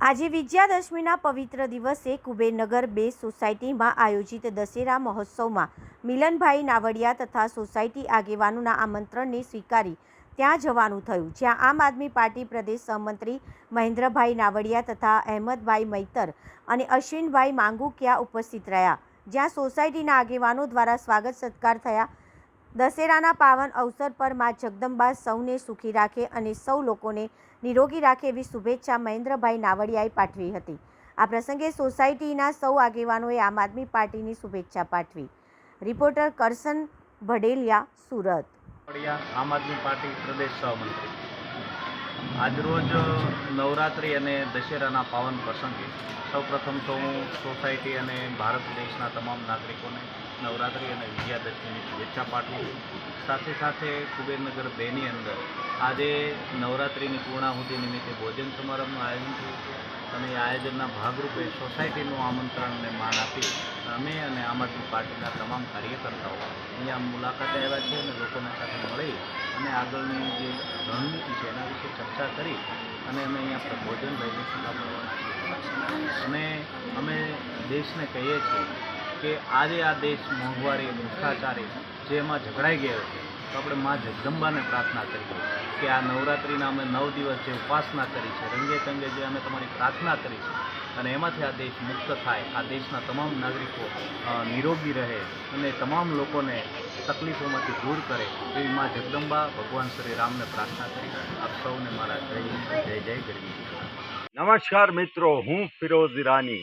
આજે વિજયાદશમીના પવિત્ર દિવસે કુબેરનગર બે સોસાયટીમાં આયોજિત દશેરા મહોત્સવમાં મિલનભાઈ નાવડિયા તથા સોસાયટી આગેવાનોના આમંત્રણને સ્વીકારી ત્યાં જવાનું થયું, જ્યાં આમ આદમી પાર્ટી પ્રદેશ સહમંત્રી મહેન્દ્રભાઈ નાવડિયા તથા અહેમદભાઈ મૈતર અને અશ્વિનભાઈ માંગુકિયા ઉપસ્થિત રહ્યા. જ્યાં સોસાયટીના આગેવાનો દ્વારા સ્વાગત સત્કાર થયા દશેરાના પાવન અવસર પર મા જગદંબા સૌને સુખી રાખે અને સૌ લોકોને નિરોગી રાખે એવી શુભેચ્છા મહેન્દ્રભાઈ નાવડિયાએ પાઠવી હતી. આ પ્રસંગે સોસાયટીના સૌ આગેવાનોએ આમ આદમી પાર્ટીની શુભેચ્છા પાઠવી. રિપોર્ટર કરસન ભડેલિયા, સુરત. આમ આદમી પાર્ટી પ્રદેશ સહમંત્રી. આજરોજ નવરાત્રિ અને દશેરાના પાવન પ્રસંગે સૌપ્રથમ તો હું સોસાયટી અને ભારત દેશના તમામ નાગરિકોને નવરાત્રિ અને વિજયાદશમીની શુભેચ્છા પાઠવું સાથે સાથે કુબેરનગર બેની અંદર આજે નવરાત્રિની પૂર્ણાહુતિ નિમિત્તે ભોજન સમારંભનું આયોજન થયું અને એ આયોજનના ભાગરૂપે સોસાયટીનું આમંત્રણ અને માન આપી અમે અને આમ આદમી પાર્ટીના તમામ કાર્યકર્તાઓ અહીંયા મુલાકાતે આવ્યા છે અને લોકોના સાથે મળી અને આગળની જે રણનીતિ છે એના વિશે ચર્ચા કરી અને અમે અહીંયા ભોજન લઈને અને અમે દેશને કહીએ છીએ કે આજે આ દેશ મોંઘવારી ભ્રષ્ટાચારી જે એમાં ઝઘડાઈ ગયો છે, તો આપણે મા જગદંબાને પ્રાર્થના કરીએ કે આ નવરાત્રિના અમે નવ દિવસ જે ઉપાસના કરી છે, રંગે ચંગે જે અમે તમારી પ્રાર્થના કરી છે, અને એમાંથી આ દેશ મુક્ત થાય, આ દેશના તમામ નાગરિકો નિરોગી રહે અને તમામ લોકોને તકલીફોમાંથી દૂર કરે, એવી મા જગદંબા ભગવાન શ્રી રામને પ્રાર્થના કરી. આપ સૌને મારા જય જય જય ગરવી. નમસ્કાર મિત્રો, હું ફિરોઝ ઈરાની.